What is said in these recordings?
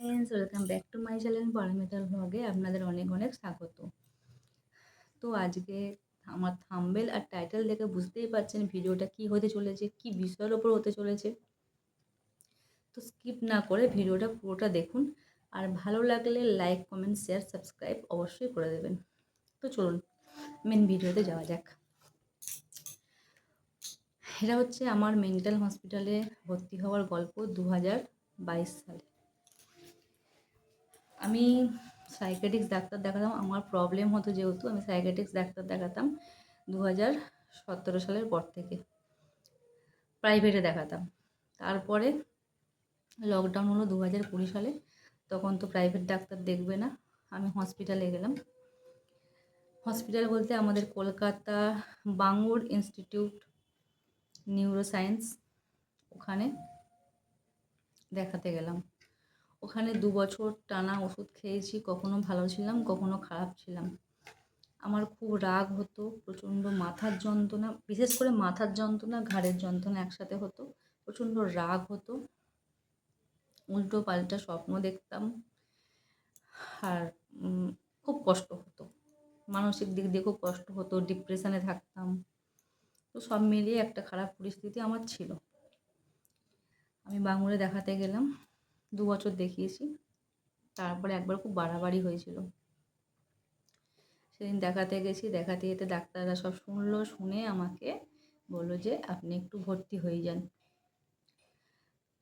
Friends welcome back to my channel পারামিটাল ভ্লগে আপনাদের অনেক অনেক স্বাগত। তো আজকে আমার থাম্বেল আর টাইটেল দেখে বুঝতেই পারছেন ভিডিওটা কি হতে চলেছে, কি বিষয়ের ওপর হতে চলেছে। তো স্কিপ না করে ভিডিওটা পুরোটা দেখুন, আর ভালো লাগলে লাইক কমেন্ট শেয়ার সাবস্ক্রাইব অবশ্যই করে দেবেন। তো চলুন মেন ভিডিওতে যাওয়া যাক। এটা হচ্ছে আমার মেন্টাল হসপিটালে ভর্তি হওয়ার গল্প দু হাজার বাইশ সালে। আমি সাইকেটিক্স ডাক্তার দেখাতাম। আমার প্রবলেম হতো যেহেতু, আমি সাইকেটিক্স ডাক্তার দেখাতাম দু হাজার সতেরো সালের পর থেকে। প্রাইভেটে দেখাতাম। তারপরে লকডাউন হলো দু হাজার কুড়ি সালে। তখন তো প্রাইভেট ডাক্তার দেখবে না। আমি হসপিটালে গেলাম। হসপিটাল বলতে আমাদের কলকাতা বাঙ্গুর ইনস্টিটিউট নিউরোসায়েন্স ওখানে দেখাতে গেলাম। ওখানে দু বছর টানা ওষুধ খেয়েছি, কখনো ভালো ছিলাম, কখনো খারাপ ছিলাম। আমার খুব রাগ হতো, প্রচণ্ড মাথার যন্ত্রণা, বিশেষ করে মাথার যন্ত্রণা, ঘাড়ের যন্ত্রণা একসাথে হতো, প্রচণ্ড রাগ হতো। উল্টো পাল্টা স্বপ্ন দেখতাম, আর খুব কষ্ট হতো। মানসিক দিক দিয়ে খুব কষ্ট হতো, ডিপ্রেশনে থাকতাম। তো সব মিলিয়ে একটা খারাপ পরিস্থিতি আমার ছিল। আমি বাঙুরে দেখাতে গেলাম। দু বছর দেখিয়েছি। তারপরে একবার খুব বাড়াবাড়ি হয়েছিল। সেদিন দেখাতে গেছি, দেখাতে যেতে ডাক্তাররা সব শুনলো, শুনে আমাকে বলল যে, আপনি একটু ভর্তি হয়ে যান।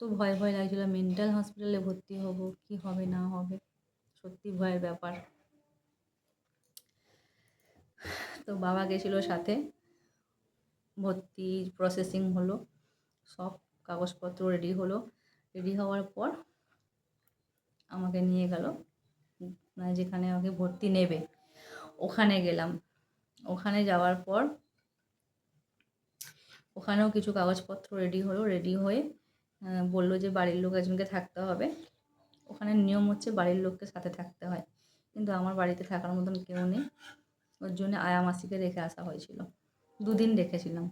তো ভয় ভয় লাগছিল, মেন্টাল হসপিটালে ভর্তি হব, কি হবে, না হবে? সত্যি ভয়ের ব্যাপার। তো বাবা গেছিল সাথে। ভর্তি প্রসেসিং হলো। সব কাগজপত্র রেডি হলো। রেডি হওয়ার পর আমাকে নিয়ে গেল। মানে যেখানে আমাকে ভর্তি নেবে। ওখানে গেলাম। ওখানে যাওয়ার পর ওখানেও কিছু কাগজপত্র রেডি হলো। রেডি হয়ে বলল যে বাড়ির লোক একজনকে থাকতে হবে। ওখানে নিয়ম হচ্ছে বাড়ির লোককে সাথে থাকতে হয়। কিন্তু আমার বাড়িতে থাকার মতন কেউ নেই। ওর জন্য আয়া মাসিকে রেখে আসা হয়েছিল। দুদিন রেখেছিলাম।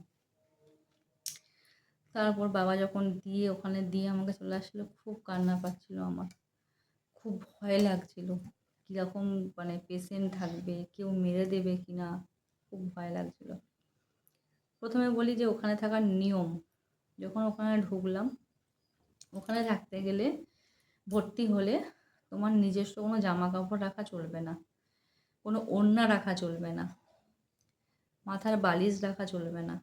তারপর বাবা যখন দিয়ে, ওখানে দিয়ে আমাকে চলে আসলো, খুব কান্না পাচ্ছিল আমার। খুব ভয় লাগছিল। কীরকম মানে পেশেন্ট থাকবে, কেউ মেরে দেবে কি না খুব ভয় লাগছিল। প্রথমে বলি যে ওখানে থাকার নিয়ম, যখন ওখানে ঢুকলাম, ওখানে থাকতে গেলে ভর্তি হলে তোমার নিজস্ব কোনো জামা কাপড় রাখা চলবে না, কোনো ওড়না রাখা চলবে না, মাথার বালিশ রাখা চলবে না।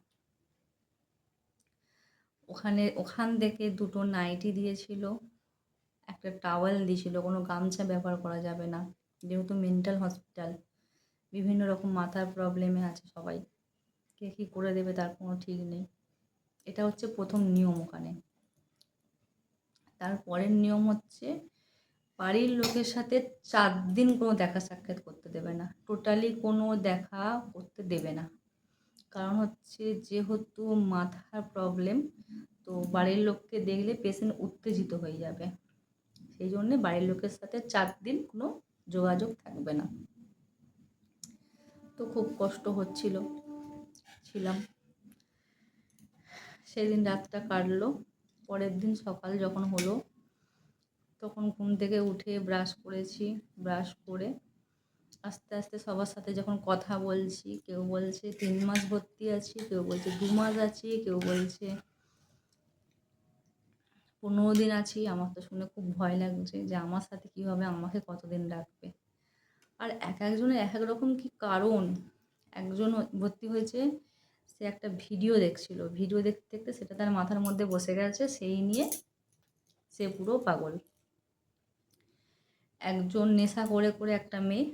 ওখানে, ওখান থেকে দুটো নাইটি দিয়েছিল একটা টাওয়েল দিয়েছিল, কোনো গামছা ব্যবহার করা যাবে না। যেহেতু মেন্টাল হসপিটাল বিভিন্ন রকম মাথার প্রবলেমে আছে সবাই। কে কী করে দেবে তার কোনো ঠিক নেই। এটা হচ্ছে প্রথম নিয়ম ওখানে। তারপরের নিয়ম হচ্ছে, বাড়ির লোকের সাথে চার দিন কোনো দেখা সাক্ষাৎ করতে দেবে না। টোটালি কোনো দেখা করতে দেবে না। কারণ হচ্ছে, যেহেতু মাথার প্রবলেম তো বাড়ির লোককে দেখলে পেশেন্ট উত্তেজিত হয়ে যাবে। সেই জন্যে বাড়ির লোকের সাথে চার দিন কোনো যোগাযোগ থাকবে না। তো খুব কষ্ট হচ্ছিল, ছিলাম। সেদিন রাতটা কাটলো, পরের দিন সকাল যখন হলো, তখন ঘুম থেকে উঠে ব্রাশ করেছি, ব্রাশ করে আস্তে আস্তে সবার সাথে যখন কথা বলছি, কেউ বলছে তিন মাস ভর্তি আছি, কেউ বলছে দু মাস আছি, কেউ বলছে পনেরো দিন আছি, আমার তো শুনে খুব ভয় লাগছে যে আমার সাথে কীভাবে আমাকে কতদিন রাখবে। আর এক একজনের এক এক রকম কী কারণ? একজন ভর্তি হয়েছে, সে একটা ভিডিও দেখছিল। ভিডিও দেখতে দেখতে সেটা তার মাথার মধ্যে বসে গেছে, সেই নিয়ে সে পুরো পাগল। একজন নেশা করে করে একটা মেয়ে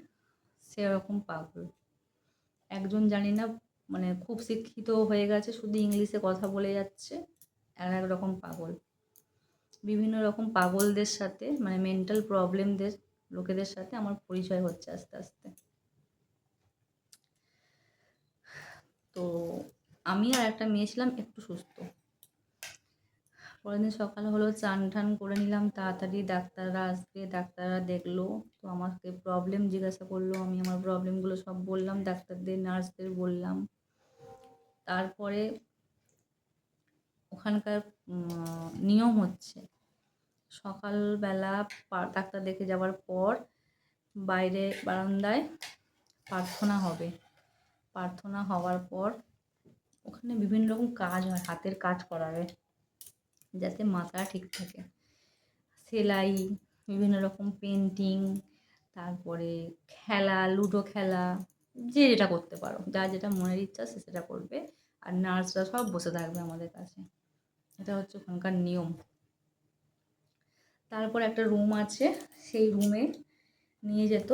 সেরকম পাগল। একজন জানি না মানে খুব শিক্ষিত হয়ে গেছে, শুধু ইংলিশে কথা বলে যাচ্ছে, আর এক রকম পাগল। বিভিন্ন রকম পাগলদের সাথে মানে মেন্টাল প্রবলেমদের লোকেদের সাথে আমার পরিচয় হচ্ছে আস্তে আস্তে। তো আমি আর একটা মেয়ে ছিলাম, একটু সুস্থ। পরের দিন সকাল হলো চান টান করে নিলাম, তাড়াতাড়ি ডাক্তাররা আসবে, ডাক্তাররা দেখল, তো আমাকে প্রবলেম জিজ্ঞাসা করল, আমি আমার প্রবলেমগুলো সব বললাম, ডাক্তারদের, নার্সদের বললাম। তারপরে ওখানকার নিয়ম হচ্ছে সকালবেলা ডাক্তার দেখে যাওয়ার পর বাইরে বারান্দায় প্রার্থনা হবে। প্রার্থনা হওয়ার পর ওখানে বিভিন্ন রকম কাজ হয়, হাতের কাজ করাবে যাতে মাথা ঠিক থাকে। সেলাই, বিভিন্ন রকম পেন্টিং, তারপরে খেলা, লুডো খেলা, যে যেটা করতে পারো। যার যেটা মনের ইচ্ছা সে সেটা করবে। আর নার্সরা সব বসে থাকবে আমাদের কাছে। এটা হচ্ছে ওখানকার নিয়ম। তারপর একটা রুম আছে, সেই রুমে নিয়ে যেত।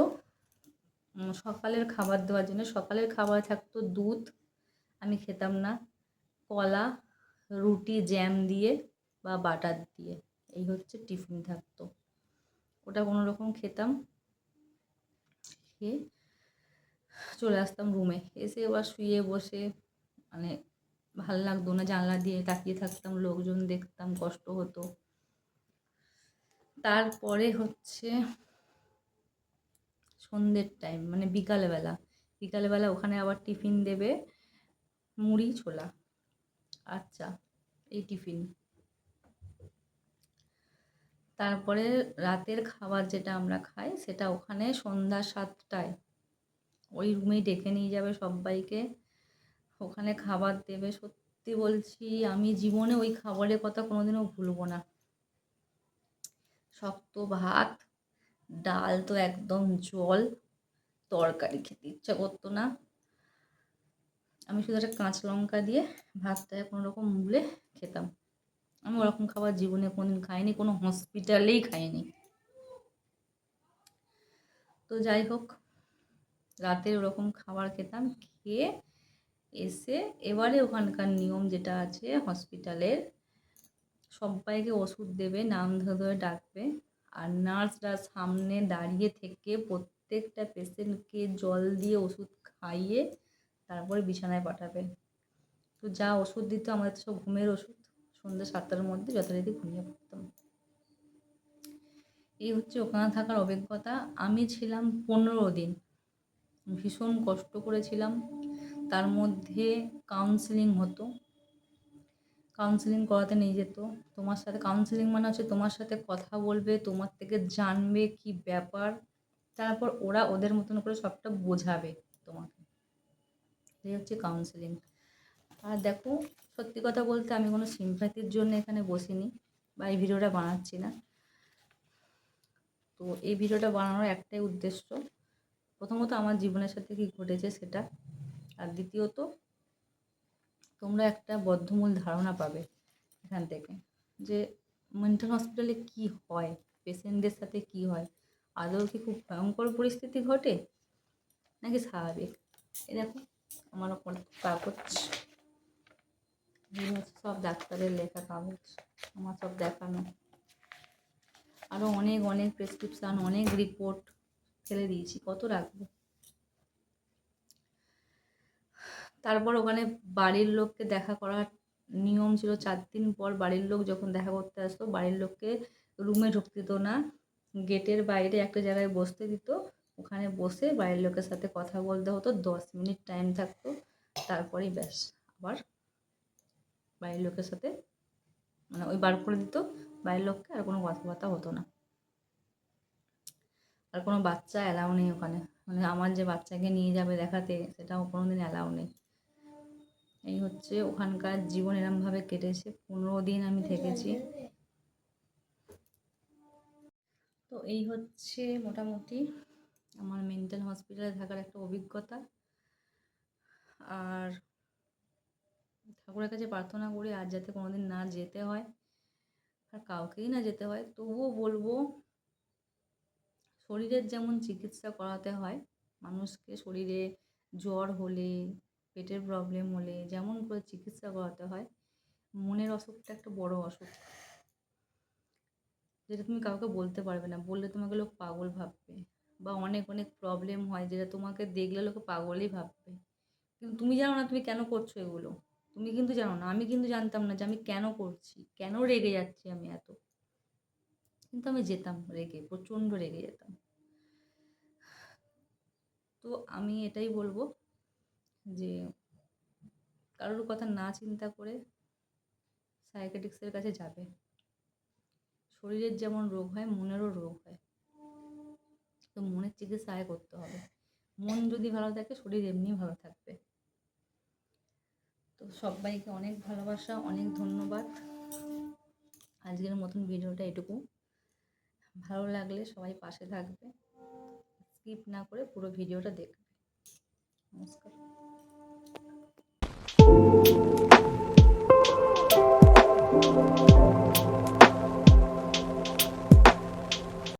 সকালের খাবার দেওয়ার জন্য। সকালের খাবার থাকতো দুধ, আমি খেতাম না। কলা, রুটি, জ্যাম দিয়ে বা বাটার দিয়ে। এই হচ্ছে টিফিন থাকতো। ওটা কোনো রকম খেতাম। খেয়ে চলে আসতাম রুমে। এসে এবার শুয়ে বসে মানে ভালো লাগতো না, জানলা দিয়ে তাকিয়ে থাকতাম, লোকজন দেখতাম, কষ্ট হতো। তারপরে হচ্ছে সন্ধ্যের টাইম মানে বিকালবেলা। বিকালবেলা ওখানে আবার টিফিন দেবে মুড়ি, ছোলা। আচ্ছা এই টিফিন। তারপরে রাতের খাবার যেটা আমরা খাই, সেটা ওখানে সন্ধ্যা সাতটায়। ওই রুমেই ডেকে নিয়ে যাবে সবাইকে। ওখানে খাবার দেবে, সত্যি বলছি আমি জীবনে ওই খাবারের কথা কোনোদিনও ভুলবো না। শক্ত ভাত, ডাল তো একদম জল, তরকারি খেতে ইচ্ছা করতো না। আমি শুধু একটা কাঁচা লঙ্কা দিয়ে ভাতটাকে কোনো রকম মুলে খেতাম। আমি ওরকম খাবার জীবনে কোনোদিন খাইনি, কোনো হসপিটালেই খাইনি। তো যাই হোক রাতে ওরকম খাবার খেতাম, খেয়ে এসে এবারে ওখানকার নিয়ম যেটা আছে হসপিটালের সবাইকে ওষুধ দেবে, নাম ধরে ধরে ডাকবে। আর নার্সরা সামনে দাঁড়িয়ে থেকে প্রত্যেকটা পেশেন্টকে জল দিয়ে ওষুধ খাইয়ে তারপরে বিছানায় পাঠাবে। তো যা ওষুধ দিত, আমাদের সব ঘুমের ওষুধ। সন্ধ্যে সাতটার মধ্যে যথারীতি ঘুমিয়ে পড়তাম। এই হচ্ছে ওখানে থাকার অভিজ্ঞতা। আমি ছিলাম পনেরো দিন। ভীষণ কষ্ট করেছিলাম। তার মধ্যে কাউন্সেলিং হতো। কাউন্সেলিং করাতে নিয়ে যেত। তোমার সাথে কাউন্সেলিং মানে হচ্ছে তোমার সাথে কথা বলবে, তোমার থেকে জানবে কি ব্যাপার, তারপর ওরা ওদের মতন করে সবটা বোঝাবে তোমাকে। এই হচ্ছে কাউন্সেলিং আর দেখো, সত্যি কথা বলতে আমি কোনো সিম্প্যাথির জন্য এখানে বসিনি বা এই ভিডিওটা বানাচ্ছি না। তো এই ভিডিওটা বানানোর একটাই উদ্দেশ্য, প্রথমত আমার জীবনের সাথে কী ঘটেছে সেটা। আর দ্বিতীয়ত, তোমরা একটা বদ্ধমূল ধারণা পাবে এখান থেকে যে মেন্টাল হসপিটালে কী হয় পেশেন্টদের সাথে কী হয়, আদৌ কি খুব ভয়ঙ্কর পরিস্থিতি ঘটে নাকি স্বাভাবিক? এ দেখো, আমার কাগজ সব ডাক্তারের লেখা কাগজ, আমার সব দেখানো। আরও অনেক অনেক প্রেসক্রিপশান অনেক রিপোর্ট ফেলে দিয়েছি, কত রাখব? তারপর ওখানে বাড়ির লোককে দেখা করার নিয়ম ছিল, চার দিন পর বাড়ির লোক যখন দেখা করতে আসতো, বাড়ির লোককে রুমে ঢুকতে দিত না। গেটের বাইরে একটা জায়গায় বসতে দিত। ওখানে বসে বাড়ির লোকের সাথে কথা বলতে হতো, দশ মিনিট টাইম থাকতো, তারপরেই ব্যাস। আবার বাড়ির লোকের সাথে মানে ওই বার করে দিত, বাড়ির লোককে আর কোনো কথাবার্তা হতো না। আর কোনো বাচ্চা অ্যালাউ নেই ওখানে। মানে আমার যে বাচ্চাকে নিয়ে যাবে দেখাতে, সেটাও কোনো দিন অ্যালাউ নেই। এই হচ্ছে ওখানকার জীবন এরমভাবে কেটেছে। পনেরো দিন আমি থেকেছি। তো এই হচ্ছে মোটামুটি আমার মেন্টাল হসপিটালে থাকার একটা অভিজ্ঞতা। আর ঠাকুরের কাছে প্রার্থনা করি আর যাতে কোনো দিন না যেতে হয়, আর কাউকেই না যেতে হয়, তবুও বলব, শরীরের যেমন চিকিৎসা করাতে হয়, মানুষকে শরীরে জ্বর হলে পেটের প্রবলেম হলে যেমন করে চিকিৎসা করাতে হয়, মনের অসুখটা একটা বড় অসুখ। যেটা তুমি কাউকে বলতে পারবে না, বললে তোমাকে লোক পাগল ভাববে বা অনেক অনেক প্রবলেম হয় যেটা তোমাকে দেখলে লোকে পাগলই ভাববে। কিন্তু তুমি জানো না তুমি কেন করছ এগুলো। তুমি কিন্তু জানো না, আমি কিন্তু জানতাম না যে আমি কেন করছি, কেন রেগে যাচ্ছি আমি এত। কিন্তু আমি যেতাম রেগে, প্রচণ্ড রেগে যেতাম। তো আমি এটাই বলব যে কারোর কথা না চিন্তা করে সাইকেটিক্সের কাছে যাবে। শরীরের যেমন রোগ হয়, মনেরও রোগ হয়। তো মনের চিকিৎসা আগে করতে হবে। মন যদি ভালো থাকে, শরীর এমনি ভালো থাকবে। তো সবাইকে অনেক ভালোবাসা, অনেক ধন্যবাদ। আজকের মতন ভিডিওটা এটুকু। ভালো লাগলে সবাই পাশে থাকবে। স্কিপ না করে পুরো ভিডিওটা দেখবে। নমস্কার।